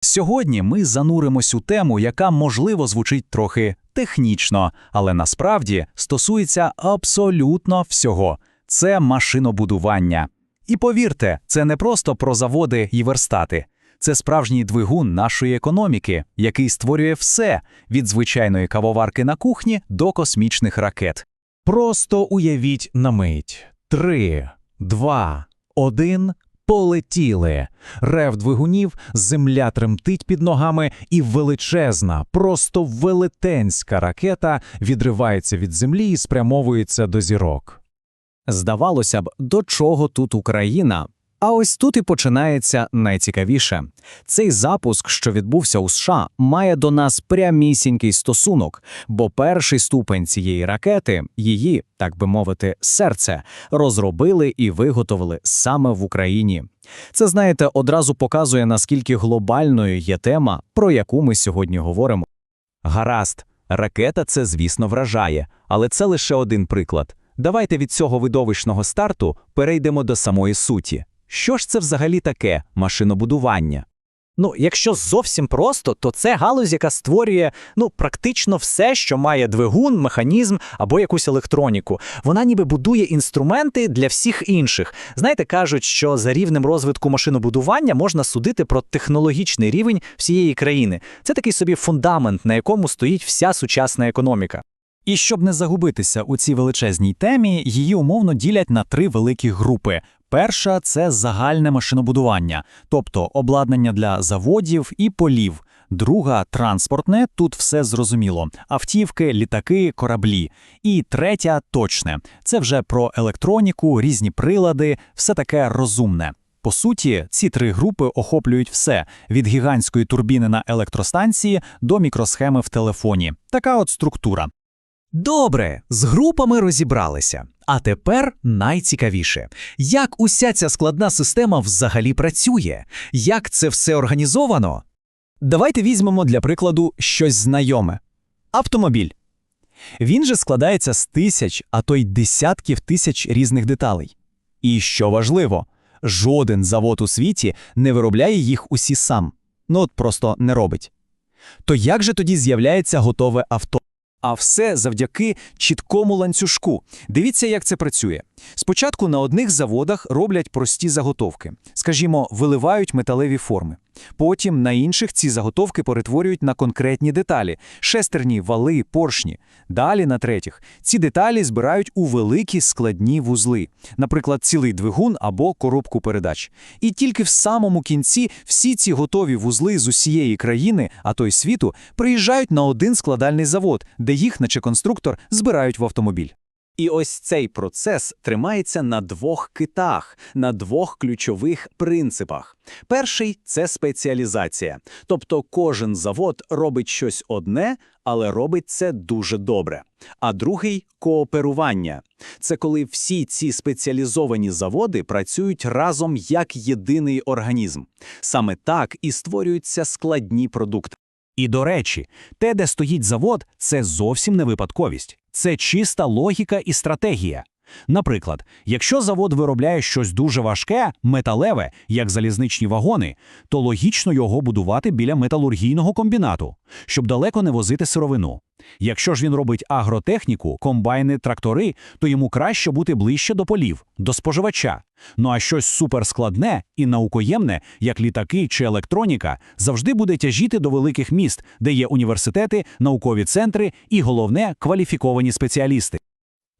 Сьогодні ми зануримось у тему, яка, можливо, звучить трохи технічно, але насправді стосується абсолютно всього. Це машинобудування. І повірте, це не просто про заводи і верстати. Це справжній двигун нашої економіки, який створює все від звичайної кавоварки на кухні до космічних ракет. Просто уявіть на мить. Три, два, один. Полетіли. Рев двигунів, земля тремтить під ногами, і величезна, просто велетенська ракета відривається від землі і спрямовується до зірок. Здавалося б, до чого тут Україна? А ось тут і починається найцікавіше. Цей запуск, що відбувся у США, має до нас прямісінький стосунок, бо перший ступень цієї ракети, її, так би мовити, серце, розробили і виготовили саме в Україні. Це, знаєте, одразу показує, наскільки глобальною є тема, про яку ми сьогодні говоримо. Гаразд, ракета це, звісно, вражає, але це лише один приклад. Давайте від цього видовищного старту перейдемо до самої суті. Що ж це взагалі таке машинобудування? Ну, якщо зовсім просто, то це галузь, яка створює ну практично все, що має двигун, механізм або якусь електроніку. Вона ніби будує інструменти для всіх інших. Знаєте, кажуть, що за рівнем розвитку машинобудування можна судити про технологічний рівень всієї країни. Це такий собі фундамент, на якому стоїть вся сучасна економіка. І щоб не загубитися у цій величезній темі, її умовно ділять на три великі групи. Перша це загальне машинобудування, тобто обладнання для заводів і полів. Друга транспортне, тут все зрозуміло: автівки, літаки, кораблі. І третя точне це вже про електроніку, різні прилади, все таке розумне. По суті, ці три групи охоплюють все від гігантської турбіни на електростанції до мікросхеми в телефоні. Така от структура. Добре, з групами розібралися. А тепер найцікавіше. Як уся ця складна система взагалі працює? Як це все організовано? Давайте візьмемо для прикладу щось знайоме. Автомобіль. Він же складається з тисяч, а то й десятків тисяч різних деталей. І що важливо, жоден завод у світі не виробляє їх усі сам. Ну от просто не робить. То як же тоді з'являється готове авто? А все завдяки чіткому ланцюжку. Дивіться, як це працює. Спочатку на одних заводах роблять прості заготовки, скажімо, виливають металеві форми. Потім на інших ці заготовки перетворюють на конкретні деталі: шестерні, вали, поршні. Далі на третіх ці деталі збирають у великі складні вузли, наприклад, цілий двигун або коробку передач. І тільки в самому кінці всі ці готові вузли з усієї країни, а то й світу, приїжджають на один складальний завод, де їх, наче конструктор, збирають в автомобіль. І ось цей процес тримається на двох китах, на двох ключових принципах. Перший це спеціалізація, тобто кожен завод робить щось одне, але робить це дуже добре. А другий кооперування. Це коли всі ці спеціалізовані заводи працюють разом як єдиний організм. Саме так і створюються складні продукти. І до речі, те, де стоїть завод, це зовсім не випадковість. Це чиста логіка і стратегія. Наприклад, якщо завод виробляє щось дуже важке, металеве, як залізничні вагони, то логічно його будувати біля металургійного комбінату, щоб далеко не возити сировину. Якщо ж він робить агротехніку, комбайни, трактори, то йому краще бути ближче до полів, до споживача. Ну а щось суперскладне і наукоємне, як літаки чи електроніка, завжди буде тяжіти до великих міст, де є університети, наукові центри і, головне, кваліфіковані спеціалісти.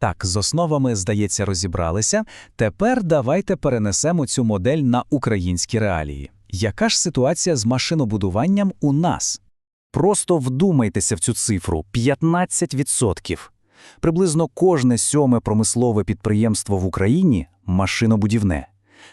Так, з основами, здається, розібралися. Тепер давайте перенесемо цю модель на українські реалії. Яка ж ситуація з машинобудуванням у нас? Просто вдумайтеся в цю цифру 15%. Приблизно кожне сьоме промислове підприємство в Україні машинобудівне.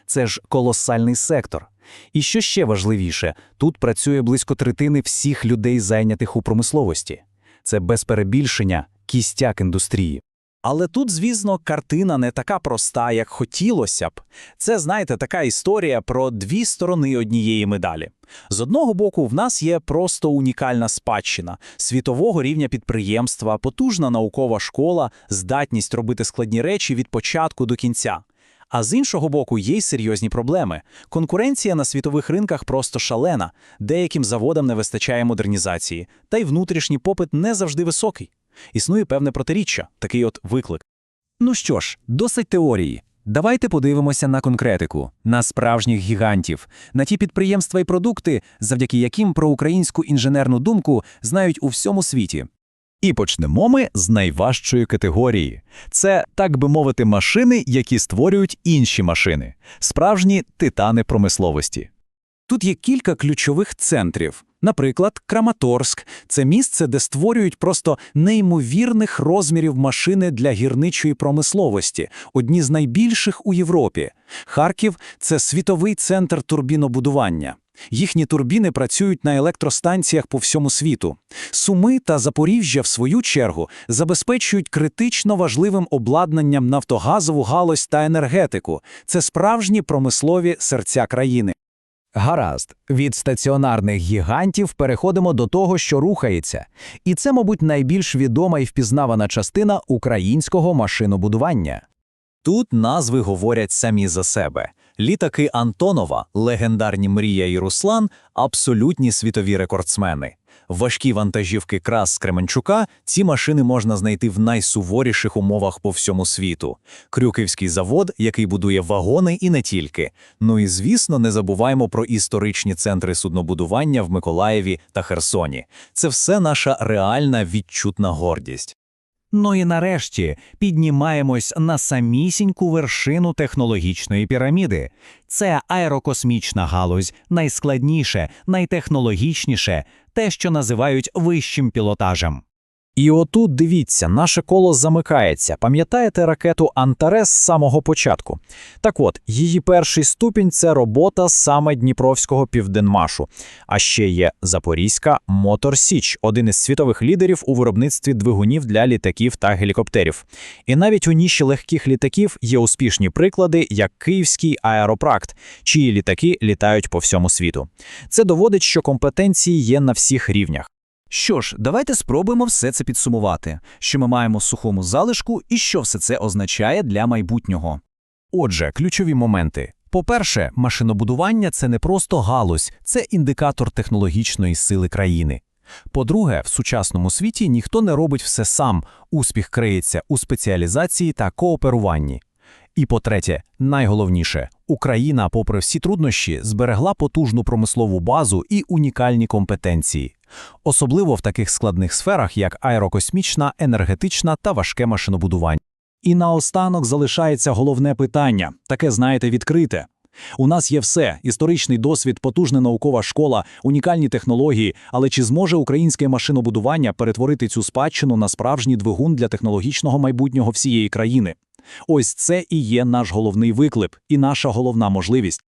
Це ж колосальний сектор. І що ще важливіше, тут працює близько третини всіх людей, зайнятих у промисловості. Це без перебільшення кістяк індустрії. Але тут, звісно, картина не така проста, як хотілося б. Це, знаєте, така історія про дві сторони однієї медалі. З одного боку, в нас є просто унікальна спадщина світового рівня підприємства, потужна наукова школа, здатність робити складні речі від початку до кінця. А з іншого боку, є й серйозні проблеми. Конкуренція на світових ринках просто шалена, деяким заводам не вистачає модернізації, та й внутрішній попит не завжди високий. Існує певне протиріччя, такий от виклик. Ну що ж, досить теорії. Давайте подивимося на конкретику, на справжніх гігантів, на ті підприємства і продукти, завдяки яким про українську інженерну думку знають у всьому світі. І почнемо ми з найважчої категорії. Це, так би мовити, машини, які створюють інші машини. Справжні титани промисловості. Тут є кілька ключових центрів. Наприклад, Краматорськ це місце, де створюють просто неймовірних розмірів машини для гірничої промисловості, одні з найбільших у Європі. Харків це світовий центр турбінобудування. Їхні турбіни працюють на електростанціях по всьому світу. Суми та Запоріжжя, в свою чергу, забезпечують критично важливим обладнанням нафтогазову галузь та енергетику. Це справжні промислові серця країни. Гаразд, від стаціонарних гігантів переходимо до того, що рухається. І це, мабуть, найбільш відома і впізнавана частина українського машинобудування. Тут назви говорять самі за себе. Літаки Антонова, легендарні Мрія і Руслан – абсолютні світові рекордсмени. Важкі вантажівки Крас з Кременчука – ці машини можна знайти в найсуворіших умовах по всьому світу. Крюківський завод, який будує вагони і не тільки. Ну і, звісно, не забуваємо про історичні центри суднобудування в Миколаєві та Херсоні. Це все наша реальна відчутна гордість. Ну і нарешті піднімаємось на самісіньку вершину технологічної піраміди. Це аерокосмічна галузь, найскладніше, найтехнологічніше, те, що називають вищим пілотажем. І отут дивіться, наше коло замикається. Пам'ятаєте ракету Антарес з самого початку? Так от, її перший ступінь це робота саме Дніпровського південмашу. А ще є Запорізька Мотор Січ, один із світових лідерів у виробництві двигунів для літаків та гелікоптерів. І навіть у ніші легких літаків є успішні приклади, як Київський аеропракт, чиї літаки літають по всьому світу. Це доводить, що компетенції є на всіх рівнях. Що ж, давайте спробуємо все це підсумувати, що ми маємо в сухому залишку і що все це означає для майбутнього. Отже, ключові моменти. По-перше, машинобудування – це не просто галузь, це індикатор технологічної сили країни. По-друге, в сучасному світі ніхто не робить все сам, успіх криється у спеціалізації та кооперуванні. І по-третє, найголовніше, Україна, попри всі труднощі, зберегла потужну промислову базу і унікальні компетенції. Особливо в таких складних сферах, як аерокосмічна, енергетична та важке машинобудування. І наостанок залишається головне питання, таке, знаєте, відкрите. У нас є все: історичний досвід, потужна наукова школа, унікальні технології. Але чи зможе українське машинобудування перетворити цю спадщину на справжній двигун для технологічного майбутнього всієї країни? Ось це і є наш головний виклик і наша головна можливість.